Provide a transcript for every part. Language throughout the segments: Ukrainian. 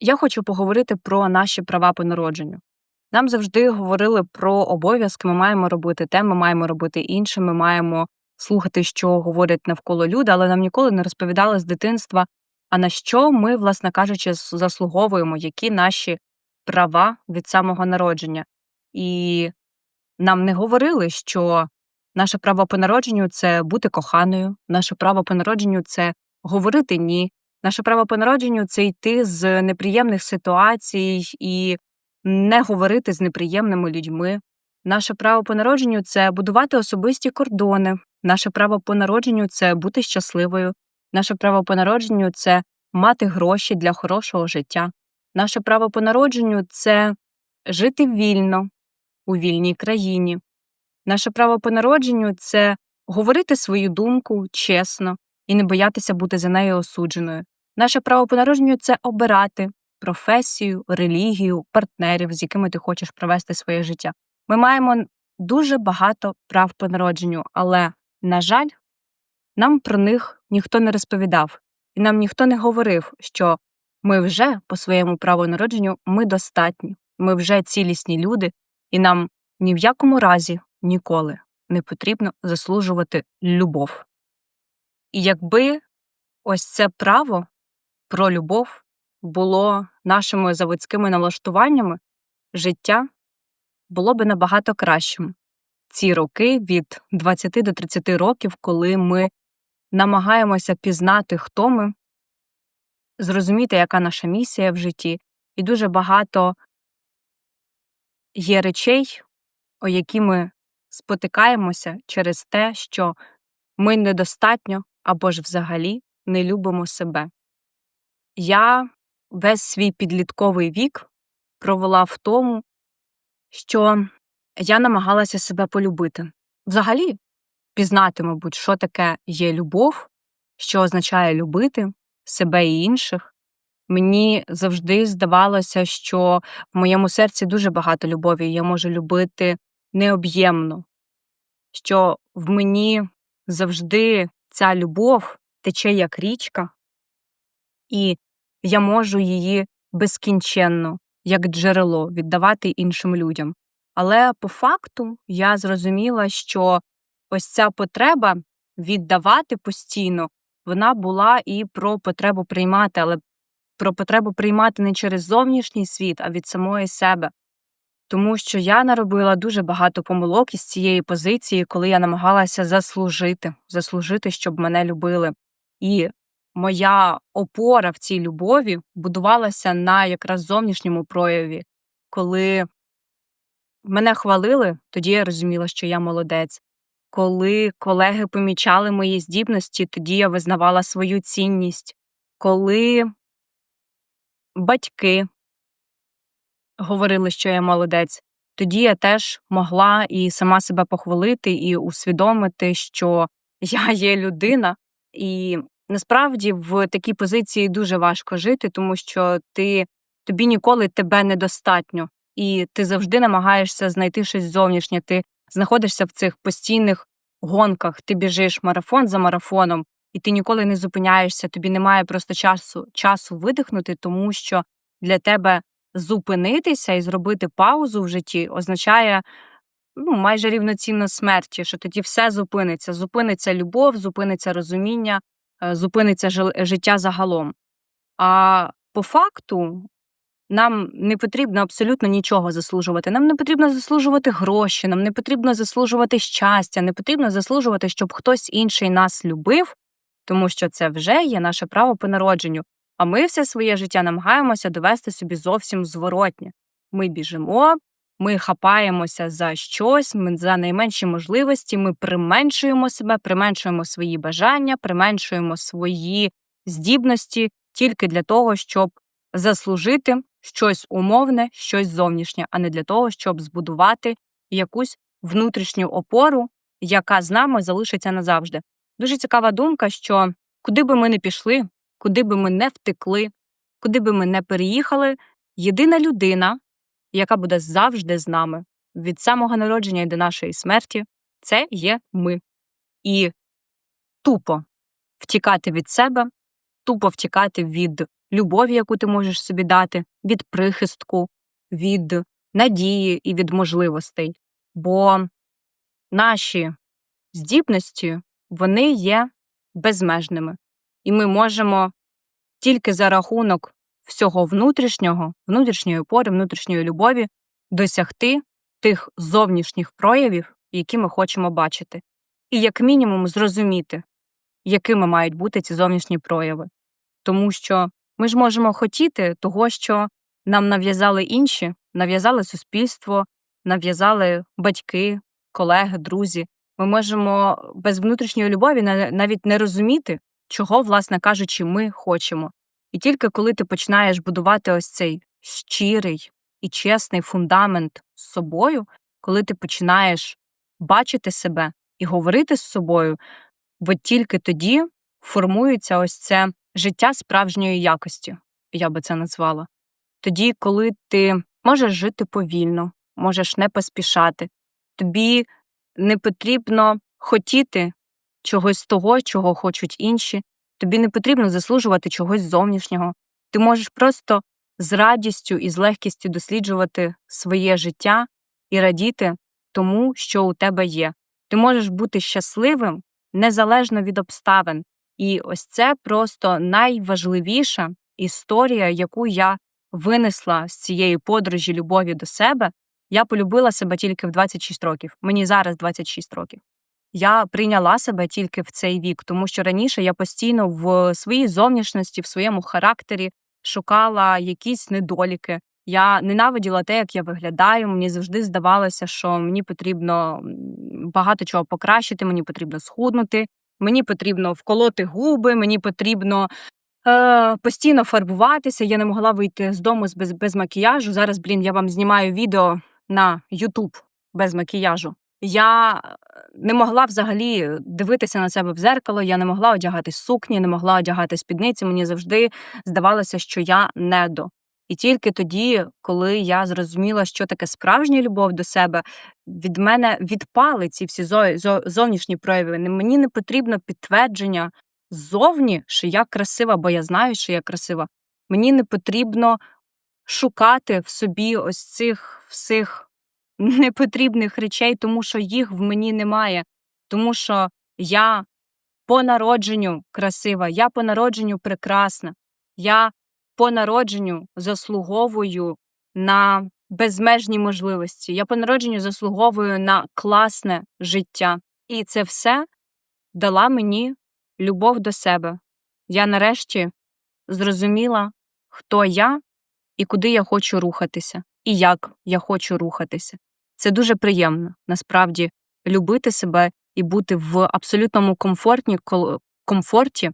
Я хочу поговорити про наші права по народженню. Нам завжди говорили про обов'язки, ми маємо робити те, ми маємо робити інше, ми маємо слухати, що говорять навколо люди, але нам ніколи не розповідали з дитинства, а на що ми, власне кажучи, заслуговуємо, які наші права від самого народження. І нам не говорили, що наше право по народженню це бути коханою, наше право по народженню це говорити ні, наше право по народженню це йти з неприємних ситуацій і не говорити з неприємними людьми. Наше право по народженню це будувати особисті кордони. Наше право по народженню це бути щасливою. Наше право по народженню це мати гроші для хорошого життя. Наше право по народженню це жити вільно у вільній країні. Наше право по народженню це говорити свою думку чесно і не боятися бути за нею осудженою. Наше право по народженню це обирати професію, релігію, партнерів, з якими ти хочеш провести своє життя. Ми маємо дуже багато прав по народженню, але, на жаль, нам про них ніхто не розповідав, і нам ніхто не говорив, що ми вже по своєму праву народженню ми достатні, ми вже цілісні люди, і нам ні в якому разі ніколи не потрібно заслужувати любов. І якби ось це право про любов було нашими заводськими налаштуваннями, життя було би набагато кращим. Ці роки від 20 до 30 років, коли ми намагаємося пізнати, хто ми, зрозуміти, яка наша місія в житті, і дуже багато є речей, о які ми спотикаємося через те, що ми недостатньо або ж взагалі не любимо себе. Я весь свій підлітковий вік провела в тому, що я намагалася себе полюбити. Взагалі, пізнати, мабуть, що таке є любов, що означає любити себе і інших. Мені завжди здавалося, що в моєму серці дуже багато любові, і я можу любити необ'ємно, що в мені завжди ця любов тече як річка, і я можу її безкінченно, як джерело, віддавати іншим людям. Але по факту я зрозуміла, що ось ця потреба віддавати постійно, вона була і про потребу приймати, але про потребу приймати не через зовнішній світ, а від самої себе. Тому що я наробила дуже багато помилок із цієї позиції, коли я намагалася заслужити, заслужити, щоб мене любили. І моя опора в цій любові будувалася на якраз зовнішньому прояві, коли мене хвалили, тоді я розуміла, що я молодець. Коли колеги помічали мої здібності, тоді я визнавала свою цінність. Коли батьки говорили, що я молодець, тоді я теж могла і сама себе похвалити, і усвідомити, що я є людина. І насправді в такій позиції дуже важко жити, тому що ти тобі ніколи тебе недостатньо, і ти завжди намагаєшся знайти щось зовнішнє. Ти знаходишся в цих постійних гонках, ти біжиш марафон за марафоном, і ти ніколи не зупиняєшся, тобі немає просто часу, часу видихнути, тому що для тебе зупинитися і зробити паузу в житті означає ну, майже рівноцінно смерті, що тоді все зупиниться. Зупиниться любов, зупиниться розуміння, зупиниться жил- життя загалом. А по факту нам не потрібно абсолютно нічого заслужувати. Нам не потрібно заслужувати гроші, нам не потрібно заслужувати щастя, не потрібно заслужувати, щоб хтось інший нас любив, тому що це вже є наше право по народженню. А ми все своє життя намагаємося довести собі зовсім зворотнє. Ми біжимо, ми хапаємося за щось, ми за найменші можливості, ми применшуємо себе, применшуємо свої бажання, применшуємо свої здібності тільки для того, щоб заслужити щось умовне, щось зовнішнє, а не для того, щоб збудувати якусь внутрішню опору, яка з нами залишиться назавжди. Дуже цікава думка, що куди би ми не пішли, куди би ми не втекли, куди би ми не переїхали, єдина людина, яка буде завжди з нами від самого народження і до нашої смерті, це є ми. І тупо втікати від себе, тупо втікати від любові, яку ти можеш собі дати, від прихистку, від надії і від можливостей. Бо наші здібності вони є безмежними, і ми можемо тільки за рахунок всього внутрішнього, внутрішньої опори, внутрішньої любові досягти тих зовнішніх проявів, які ми хочемо бачити, і як мінімум зрозуміти, якими мають бути ці зовнішні прояви. Тому що ми ж можемо хотіти того, що нам нав'язали інші, нав'язали суспільство, нав'язали батьки, колеги, друзі. Ми можемо без внутрішньої любові навіть не розуміти, чого, власне кажучи, ми хочемо. І тільки коли ти починаєш будувати ось цей щирий і чесний фундамент з собою, коли ти починаєш бачити себе і говорити з собою, от тільки тоді формується ось це життя справжньої якості, я би це назвала. Тоді, коли ти можеш жити повільно, можеш не поспішати, тобі не потрібно хотіти чогось того, чого хочуть інші, тобі не потрібно заслужувати чогось зовнішнього. Ти можеш просто з радістю і з легкістю досліджувати своє життя і радіти тому, що у тебе є. Ти можеш бути щасливим незалежно від обставин. І ось це просто найважливіша історія, яку я винесла з цієї подорожі любові до себе. Я полюбила себе тільки в 26 років. Мені зараз 26 років. Я прийняла себе тільки в цей вік, тому що раніше я постійно в своїй зовнішності, в своєму характері шукала якісь недоліки. Я ненавиділа те, як я виглядаю. Мені завжди здавалося, що мені потрібно багато чого покращити, мені потрібно схуднути, мені потрібно вколоти губи, мені потрібно е, постійно фарбуватися. Я не могла вийти з дому без, без макіяжу. Зараз, блін, я вам знімаю відео на Ютуб без макіяжу. Я е, не могла взагалі дивитися на себе в зеркало, я не могла одягати сукні, не могла одягати спідниці. Мені завжди здавалося, що я недо. І тільки тоді, коли я зрозуміла, що таке справжня любов до себе, від мене відпали ці всі зовнішні прояви. Мені не потрібно підтвердження ззовні, що я красива, бо я знаю, що я красива. Мені не потрібно шукати в собі ось цих всіх непотрібних речей, тому що їх в мені немає, тому що я по народженню красива, я по народженню прекрасна, я по народженню заслуговую на безмежні можливості. Я по народженню заслуговую на класне життя. І це все дала мені любов до себе. Я нарешті зрозуміла, хто я і куди я хочу рухатися, і як я хочу рухатися. Це дуже приємно насправді любити себе і бути в абсолютному комфортні, комфорті,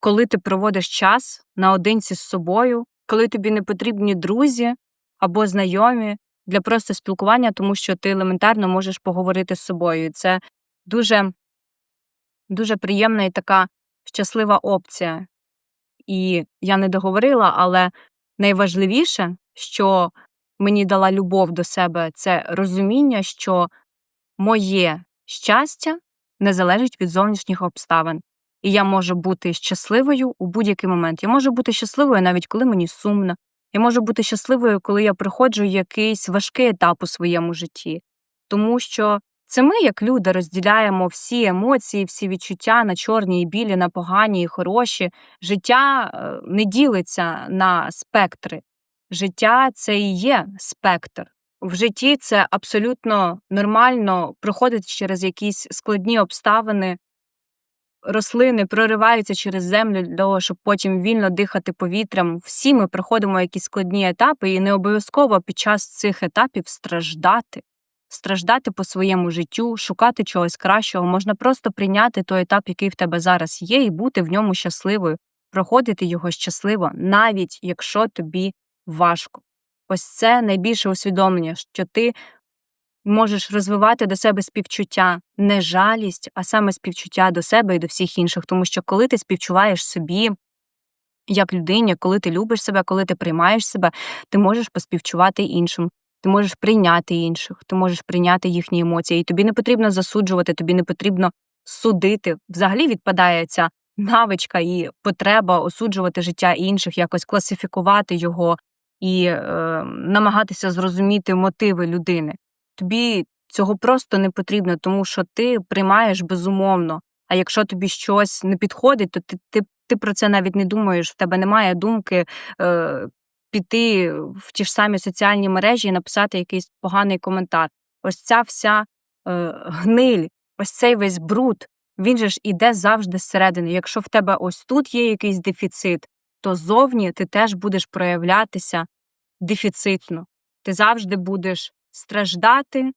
коли ти проводиш час наодинці з собою, коли тобі не потрібні друзі або знайомі для просто спілкування, тому що ти елементарно можеш поговорити з собою. І це дуже, дуже приємна і така щаслива опція. І я не договорила, але найважливіше, що мені дала любов до себе, це розуміння, що моє щастя не залежить від зовнішніх обставин. І я можу бути щасливою у будь-який момент. Я можу бути щасливою навіть коли мені сумно. Я можу бути щасливою, коли я проходжу якийсь важкий етап у своєму житті. Тому що це ми, як люди, розділяємо всі емоції, всі відчуття на чорні і білі, на погані і хороші. Життя е, не ділиться на спектри. Життя це і є спектр. В житті це абсолютно нормально проходити через якісь складні обставини. Рослини прориваються через землю для того, щоб потім вільно дихати повітрям. Всі ми проходимо якісь складні етапи, і не обов'язково під час цих етапів страждати, страждати по своєму життю, шукати чогось кращого. Можна просто прийняти той етап, який в тебе зараз є, і бути в ньому щасливою, проходити його щасливо, навіть якщо тобі важко. Ось це найбільше усвідомлення, що ти можеш розвивати до себе співчуття, не жалість, а саме співчуття до себе і до всіх інших. Тому що коли ти співчуваєш собі як людині, коли ти любиш себе, коли ти приймаєш себе, ти можеш поспівчувати іншим. Ти можеш прийняти інших, ти можеш прийняти їхні емоції. І тобі не потрібно засуджувати, тобі не потрібно судити. Взагалі відпадає ця навичка і потреба осуджувати життя інших, якось класифікувати його і е, намагатися зрозуміти мотиви людини. Тобі цього просто не потрібно, тому що ти приймаєш безумовно. А якщо тобі щось не підходить, то ти ти, ти про це навіть не думаєш. В тебе немає думки е, піти в ті ж самі соціальні мережі і написати якийсь поганий коментар. Ось ця вся е, гниль, ось цей весь бруд, він же ж іде завжди зсередини. Якщо в тебе ось тут є якийсь дефіцит, то зовні ти теж будеш проявлятися дефіцитно. Ти завжди будеш страждати,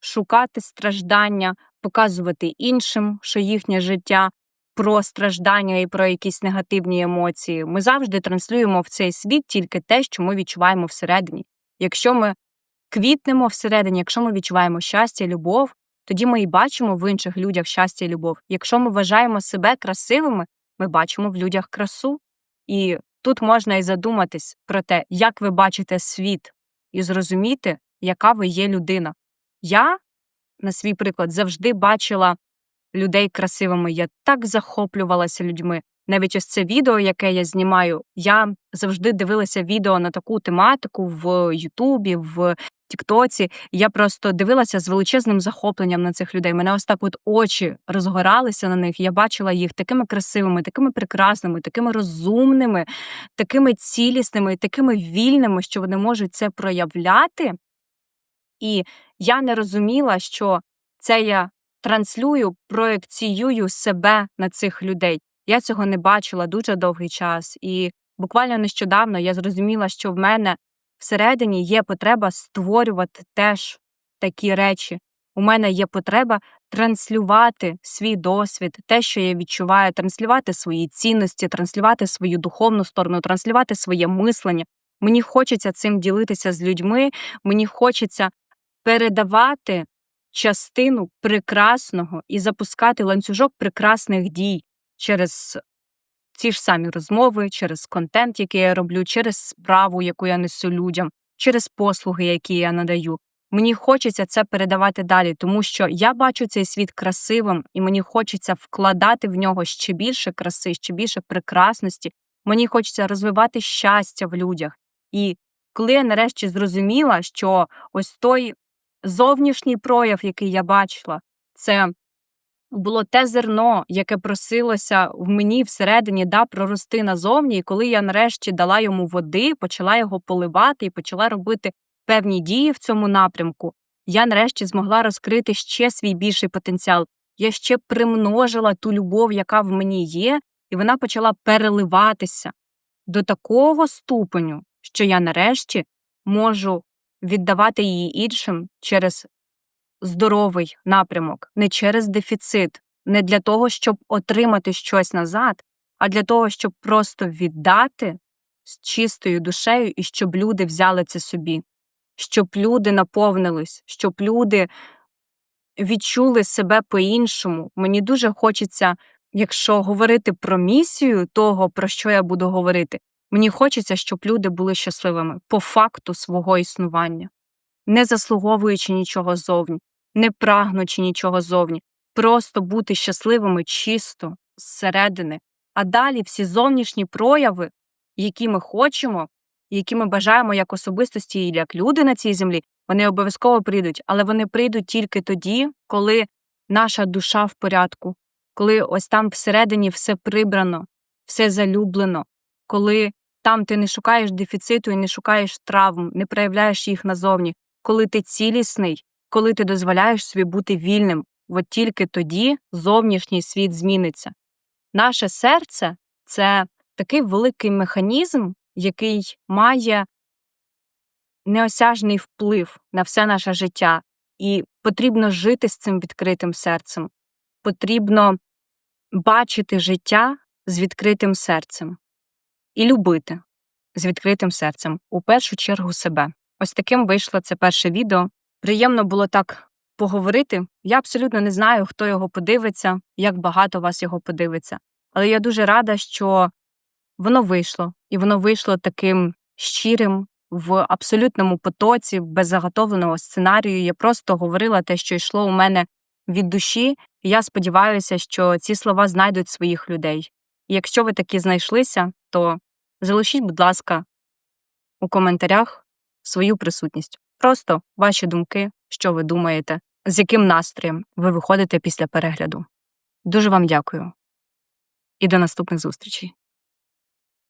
шукати страждання, показувати іншим, що їхнє життя про страждання і про якісь негативні емоції. Ми завжди транслюємо в цей світ тільки те, що ми відчуваємо всередині. Якщо ми квітнемо всередині, якщо ми відчуваємо щастя, любов, тоді ми і бачимо в інших людях щастя і любов. Якщо ми вважаємо себе красивими, ми бачимо в людях красу. І тут можна і задуматись про те, як ви бачите світ, і зрозуміти, яка ви є людина. Я, на свій приклад, завжди бачила людей красивими. Я так захоплювалася людьми. Навіть ось це відео, яке я знімаю, я завжди дивилася відео на таку тематику в Ютубі, в Тіктоці. Я просто дивилася з величезним захопленням на цих людей. Мене ось так от очі розгоралися на них. Я бачила їх такими красивими, такими прекрасними, такими розумними, такими цілісними, такими вільними, що вони можуть це проявляти. І я не розуміла, що це я транслюю, проекціюю себе на цих людей. Я цього не бачила дуже довгий час, і буквально нещодавно я зрозуміла, що в мене всередині є потреба створювати теж такі речі. У мене є потреба транслювати свій досвід, те, що я відчуваю, транслювати свої цінності, транслювати свою духовну сторону, транслювати своє мислення. Мені хочеться цим ділитися з людьми, мені хочеться передавати частину прекрасного і запускати ланцюжок прекрасних дій через ці ж самі розмови, через контент, який я роблю, через справу, яку я несу людям, через послуги, які я надаю. Мені хочеться це передавати далі, тому що я бачу цей світ красивим, і мені хочеться вкладати в нього ще більше краси, ще більше прекрасності. Мені хочеться розвивати щастя в людях. І коли я нарешті зрозуміла, що ось той зовнішній прояв, який я бачила, це було те зерно, яке просилося в мені всередині да, прорости назовні. І коли я нарешті дала йому води, почала його поливати і почала робити певні дії в цьому напрямку, я нарешті змогла розкрити ще свій більший потенціал. Я ще примножила ту любов, яка в мені є, і вона почала переливатися до такого ступеню, що я нарешті можу віддавати її іншим через здоровий напрямок, не через дефіцит, не для того, щоб отримати щось назад, а для того, щоб просто віддати з чистою душею і щоб люди взяли це собі, щоб люди наповнились, щоб люди відчули себе по-іншому. Мені дуже хочеться, якщо говорити про місію того, про що я буду говорити, мені хочеться, щоб люди були щасливими по факту свого існування, не заслуговуючи нічого зовні, не прагнучи нічого зовні, просто бути щасливими чисто зсередини. А далі всі зовнішні прояви, які ми хочемо, які ми бажаємо як особистості і як люди на цій землі, вони обов'язково прийдуть, але вони прийдуть тільки тоді, коли наша душа в порядку, коли ось там всередині все прибрано, все залюблено, коли там ти не шукаєш дефіциту і не шукаєш травм, не проявляєш їх назовні, коли ти цілісний, коли ти дозволяєш собі бути вільним, от тільки тоді зовнішній світ зміниться. Наше серце це такий великий механізм, який має неосяжний вплив на все наше життя, і потрібно жити з цим відкритим серцем, потрібно бачити життя з відкритим серцем і любити з відкритим серцем, у першу чергу себе. Ось таким вийшло це перше відео. Приємно було так поговорити. Я абсолютно не знаю, хто його подивиться, як багато вас його подивиться. Але я дуже рада, що воно вийшло, і воно вийшло таким щирим, в абсолютному потоці, без заготовленого сценарію. Я просто говорила те, що йшло у мене від душі, і я сподіваюся, що ці слова знайдуть своїх людей. І якщо ви такі знайшлися, то залишіть, будь ласка, у коментарях свою присутність. Просто ваші думки, що ви думаєте, з яким настроєм ви виходите після перегляду. Дуже вам дякую і до наступних зустрічей.